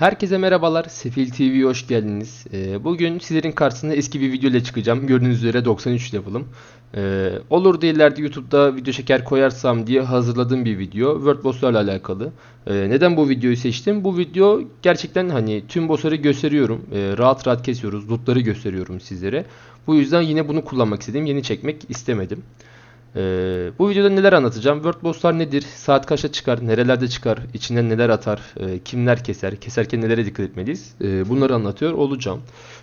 Herkese merhabalar. Sefil TV'ye hoş geldiniz. Ee, bugün sizlerin karşısında eski bir video ile çıkacağım. Gördüğünüz üzere 93 level'ım. Ee, olur da ileride YouTube'da video çeker koyarsam diye hazırladığım bir video. Word boss'larla alakalı. Ee, neden bu videoyu seçtim? Bu video gerçekten hani tüm boss'ları gösteriyorum. Rahat rahat kesiyoruz. Loot'ları gösteriyorum sizlere. Bu yüzden yine bunu kullanmak istedim. Yeni çekmek istemedim. Ee, bu videoda neler anlatacağım? Word boss'lar nedir? Saat kaçta çıkar? Nerelerde çıkar? İçinden neler atar? Ee, kimler keser? Keserken nelere dikkat etmeliyiz? Ee, bunları anlatıyor olacağım.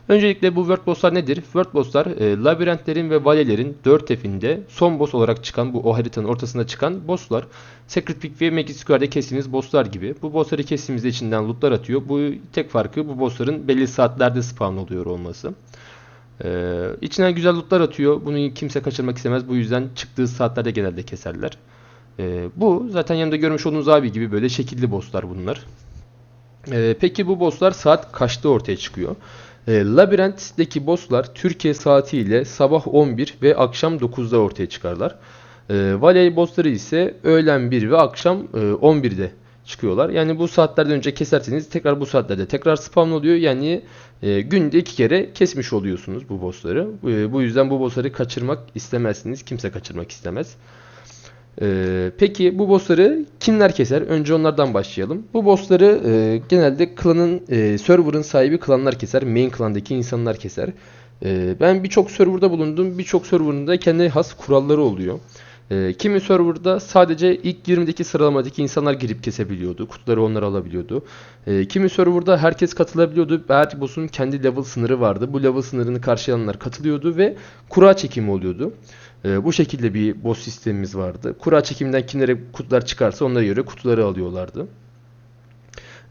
Öncelikle bu Word boss'lar nedir? Word boss'lar e, labirentlerin ve valelerin 4 F'inde son boss olarak çıkan bu o haritanın ortasında çıkan boss'lar. Secret Peak ve Magic Square'de kestiğimiz boss'lar gibi. Bu boss'ları kestiğimizde içinden loot'lar atıyor. Bu tek farkı bu boss'ların belli saatlerde spawn oluyor olması. Ee, içinden güzel lootlar atıyor. Bunu kimse kaçırmak istemez. Bu yüzden çıktığı saatlerde genelde keserler. Ee, bu zaten yanımda görmüş olduğunuz abi gibi böyle şekilli bosslar bunlar. Ee, peki bu bosslar saat kaçta ortaya çıkıyor? Ee, Labirent'teki bosslar Türkiye saatiyle sabah 11 ve akşam 9'da ortaya çıkarlar. Ee, Valley bossları ise öğlen 1 ve akşam e, 11'de çıkıyorlar. Yani bu saatlerden önce keserseniz tekrar bu saatlerde tekrar spawn oluyor. Yani e, günde iki kere kesmiş oluyorsunuz bu bossları. E, bu yüzden bu bossları kaçırmak istemezsiniz. Kimse kaçırmak istemez. E, peki bu bossları kimler keser? Önce onlardan başlayalım. Bu bossları e, genelde klanın, e, server'ın sahibi klanlar keser. Main klandaki insanlar keser. E, ben birçok serverda bulundum. Birçok server'ın da kendi has kuralları oluyor. E, kimi serverda sadece ilk 20'deki sıralamadaki insanlar girip kesebiliyordu. Kutuları onlar alabiliyordu. E, kimi serverda herkes katılabiliyordu. Her boss'un kendi level sınırı vardı. Bu level sınırını karşılayanlar katılıyordu ve kura çekimi oluyordu. E, bu şekilde bir boss sistemimiz vardı. Kura çekiminden kimlere kutular çıkarsa onlara göre kutuları alıyorlardı.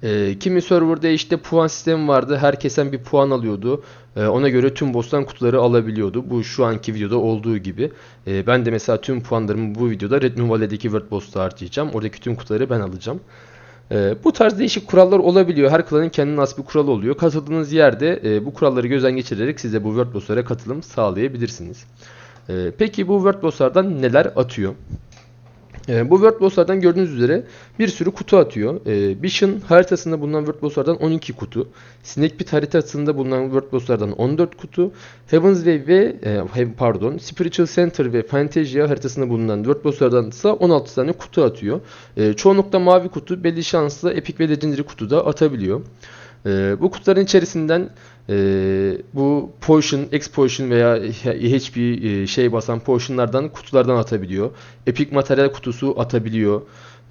E, kimi serverda işte puan sistemi vardı. Herkesten bir puan alıyordu. E, ona göre tüm boss'tan kutuları alabiliyordu. Bu şu anki videoda olduğu gibi. E, ben de mesela tüm puanlarımı bu videoda Red Moon Valley'deki World Boss'ta harcayacağım. Oradaki tüm kutuları ben alacağım. E, bu tarz değişik kurallar olabiliyor. Her klanın kendine has bir kuralı oluyor. Katıldığınız yerde e, bu kuralları gözden geçirerek size bu World Boss'lara katılım sağlayabilirsiniz. E, peki bu World Boss'lardan neler atıyor? E, bu World Boss'lardan gördüğünüz üzere bir sürü kutu atıyor. E, Vision haritasında bulunan World Boss'lardan 12 kutu. Snake Pit haritasında bulunan World Boss'lardan 14 kutu. Heaven's Way ve e, pardon Spiritual Center ve Fantasia haritasında bulunan World Boss'lardan ise 16 tane kutu atıyor. E, çoğunlukla mavi kutu belli şanslı Epic ve Legendary kutu da atabiliyor. E, bu kutuların içerisinden e, bu potion, X potion veya hiçbir e, şey basan potionlardan kutulardan atabiliyor. Epic materyal kutusu atabiliyor.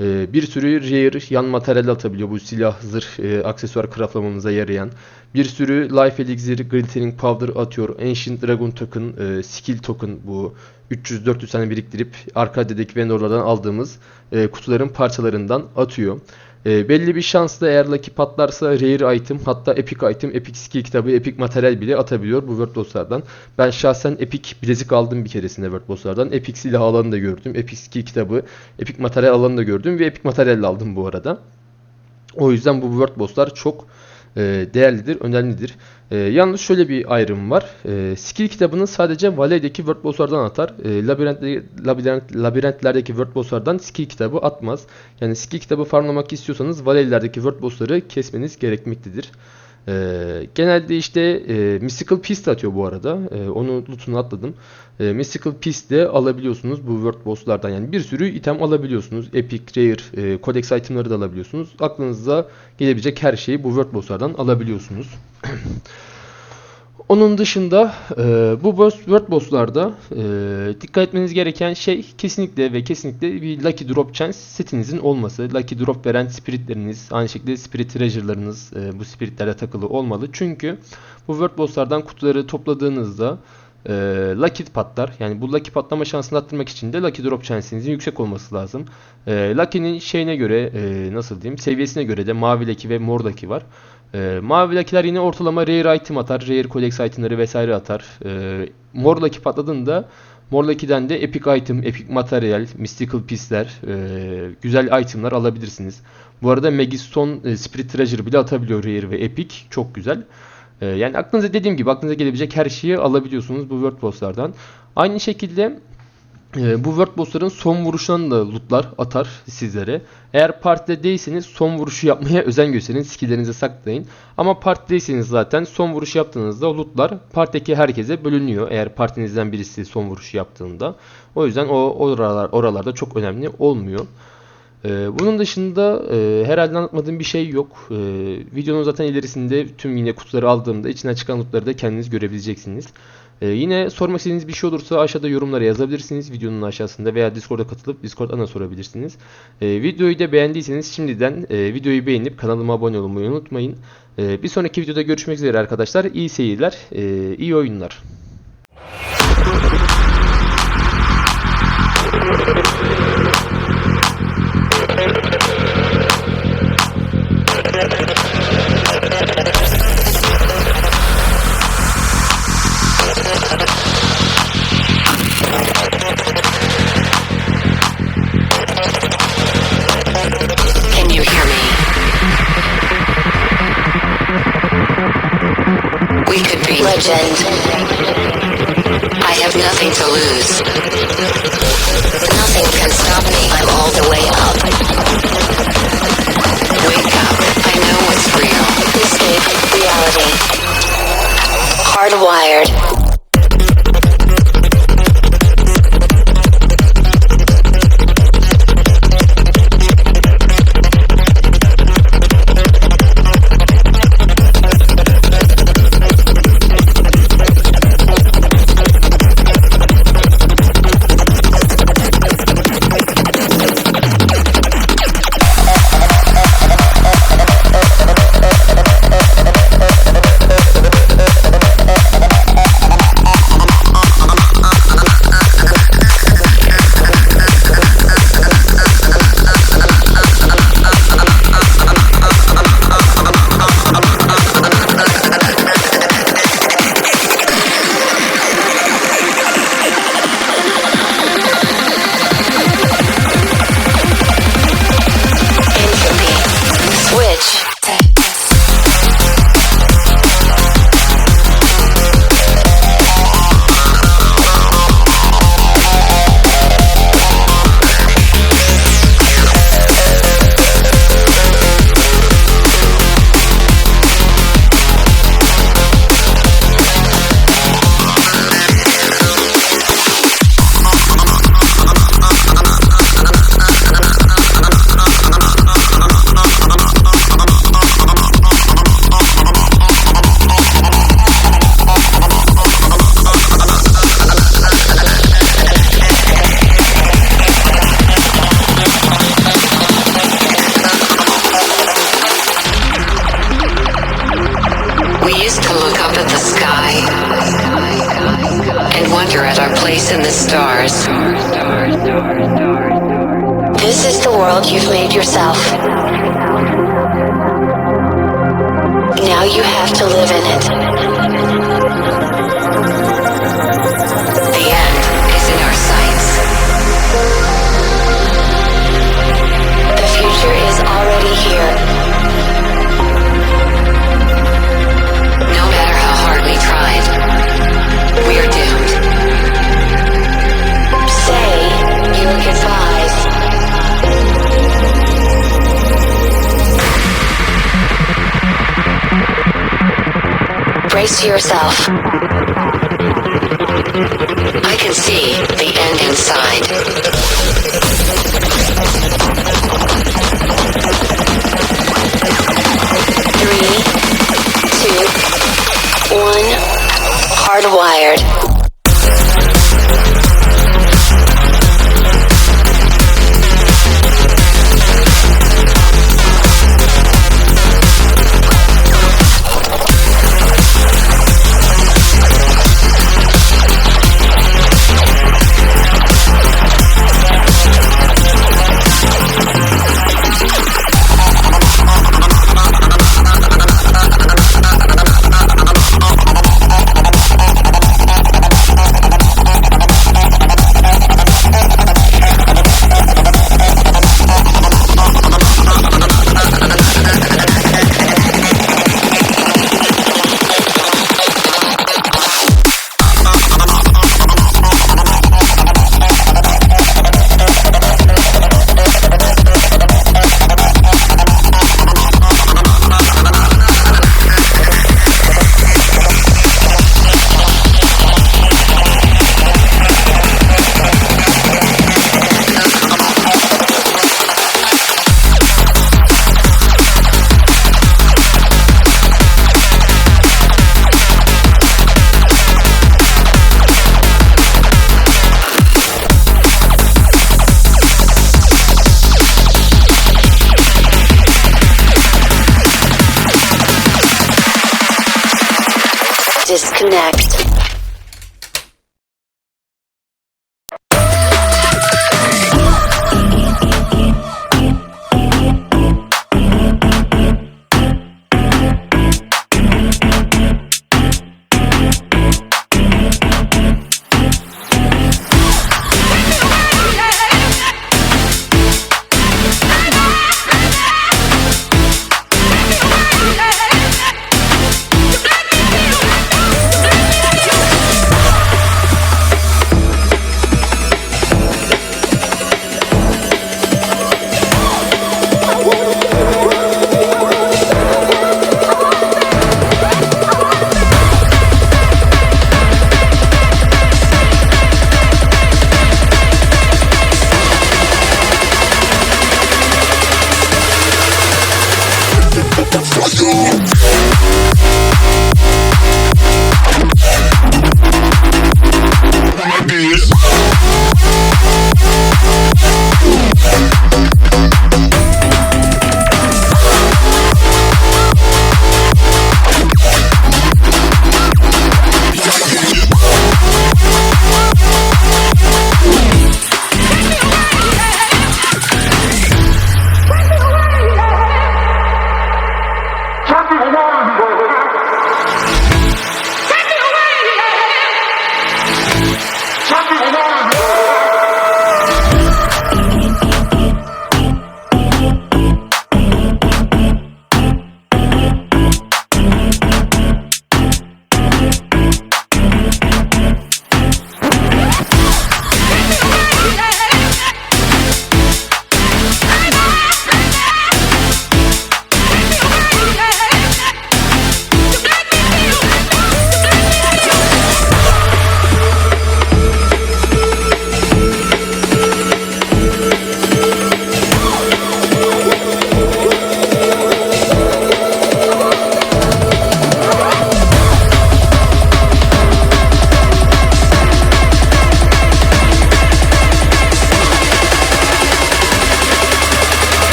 E, bir sürü rare yan materyal atabiliyor. Bu silah, zırh, e, aksesuar craftlamamıza yarayan. Bir sürü life elixir, glittering powder atıyor. Ancient dragon token, e, skill token bu 300-400 tane biriktirip arkade'deki vendorlardan aldığımız e, kutuların parçalarından atıyor. E, belli bir şansla eğer Lucky patlarsa Rare item hatta Epic item, Epic skill kitabı, Epic materyal bile atabiliyor bu World Boss'lardan. Ben şahsen Epic bilezik aldım bir keresinde World Boss'lardan. Epic silah alanı da gördüm. Epic skill kitabı, Epic materyal alanı da gördüm ve Epic materyal aldım bu arada. O yüzden bu World Boss'lar çok değerlidir, önemlidir. E, yalnız şöyle bir ayrım var. E, skill kitabını sadece Valley'deki World Boss'lardan atar. E, labirent, labirent, labirentlerdeki World Boss'lardan skill kitabı atmaz. Yani skill kitabı farmlamak istiyorsanız Valley'lerdeki World Boss'ları kesmeniz gerekmektedir. E, genelde işte e, Mystical Piece atıyor bu arada. E, onu lootunu atladım. E, Mystical Piece de alabiliyorsunuz bu World Boss'lardan. Yani bir sürü item alabiliyorsunuz. Epic, Rare, e, Codex itemları da alabiliyorsunuz. Aklınıza gelebilecek her şeyi bu World Boss'lardan alabiliyorsunuz. Onun dışında e, bu World Boss'larda e, dikkat etmeniz gereken şey kesinlikle ve kesinlikle bir Lucky Drop Chance setinizin olması. Lucky Drop veren spiritleriniz, aynı şekilde Spirit Treasure'larınız e, bu spiritlere takılı olmalı. Çünkü bu World Boss'lardan kutuları topladığınızda e, Lucky patlar. Yani bu Lucky patlama şansını arttırmak için de Lucky Drop Chance'inizin yüksek olması lazım. E, Lucky'nin şeyine göre, e, nasıl diyeyim, seviyesine göre de mavi Lucky ve mor Lucky var. E, mavi Lucky'ler yine ortalama Rare item atar, Rare Codex itemları vesaire atar. E, mor Lucky patladığında Mor Lucky'den de Epic item, Epic materyal, Mystical Piece'ler, e, güzel itemlar alabilirsiniz. Bu arada Megistone e, Spirit Treasure bile atabiliyor Rare ve Epic. Çok güzel. E, yani aklınıza dediğim gibi aklınıza gelebilecek her şeyi alabiliyorsunuz bu World Boss'lardan. Aynı şekilde Ee, bu World Boss'ların son vuruşlarını da lootlar atar sizlere. Eğer partide değilseniz son vuruşu yapmaya özen gösterin. Skilllerinizi saklayın. Ama partideyseniz zaten son vuruş yaptığınızda lootlar partideki herkese bölünüyor. Eğer partinizden birisi son vuruşu yaptığında. O yüzden o oralar, oralarda çok önemli olmuyor. Ee, bunun dışında e, herhalde anlatmadığım bir şey yok. Ee, videonun zaten ilerisinde tüm yine kutuları aldığımda içinden çıkan lootları da kendiniz görebileceksiniz. Ee, yine sormak istediğiniz bir şey olursa aşağıda yorumlara yazabilirsiniz videonun aşağısında veya Discord'a katılıp Discord ana sorabilirsiniz. Ee, videoyu da beğendiyseniz şimdiden e, videoyu beğenip kanalıma abone olmayı unutmayın. Ee, bir sonraki videoda görüşmek üzere arkadaşlar. İyi seyirler, e, iyi oyunlar. Be legend. I have nothing to lose. Nothing can stop me. I'm all the way up. Wake up. I know what's real. Escape reality. Hardwired. Yourself. I can see the end inside. Three, two, one. Hardwired. Disconnect.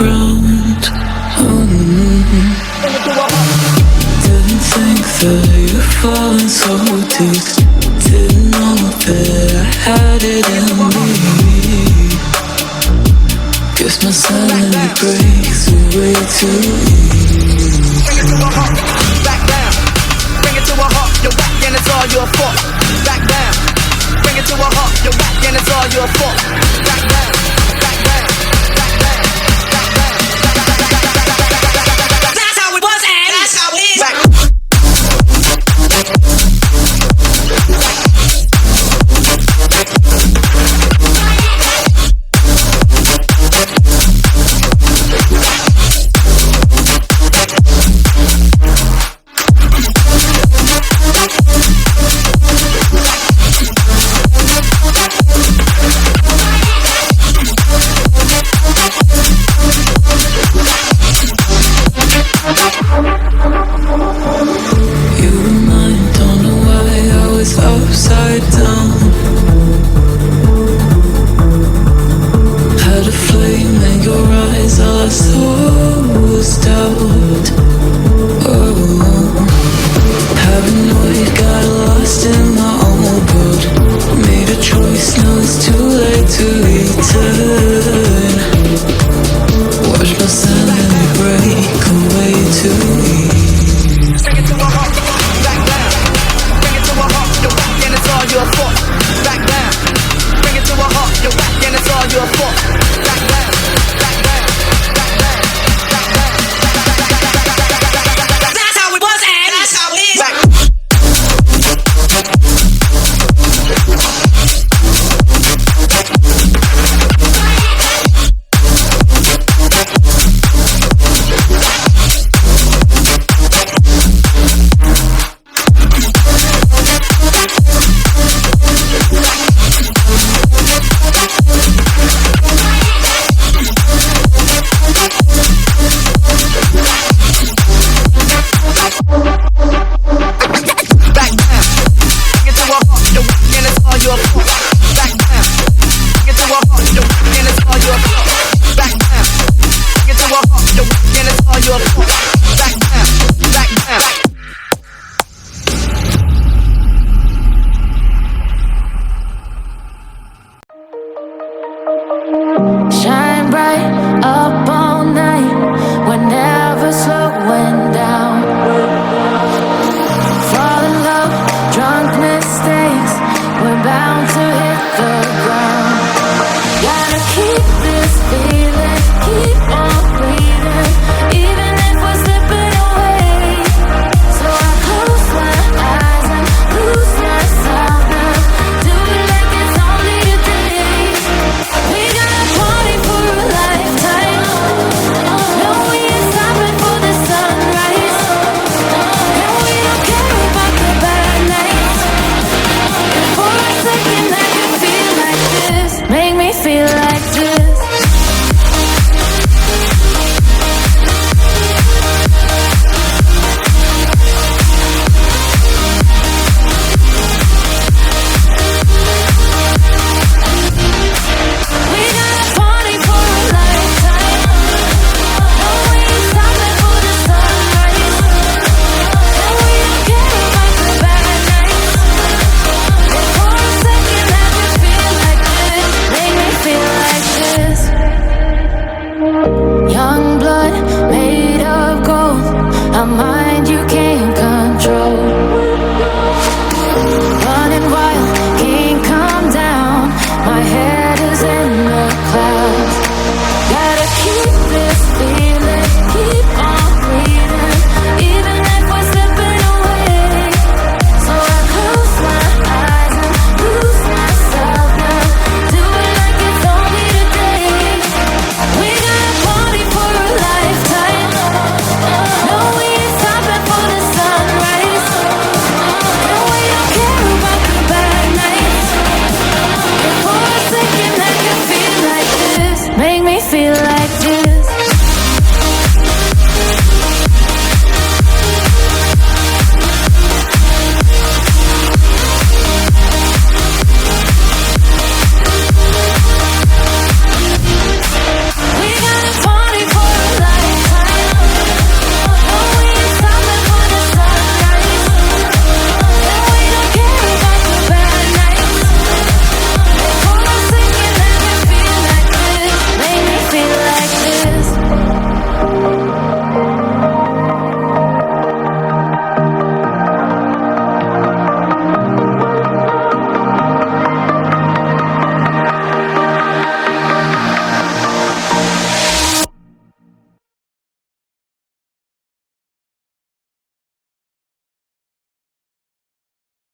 Back round. Mm. Didn't think that you'd fallen so deep. Didn't know that I had it in me. Guess my sanity breaks away too Bring it to a halt. back down. Bring it to a halt, you're back and it's all your fault. Back down. Bring it to a halt, you're back and it's all your fault.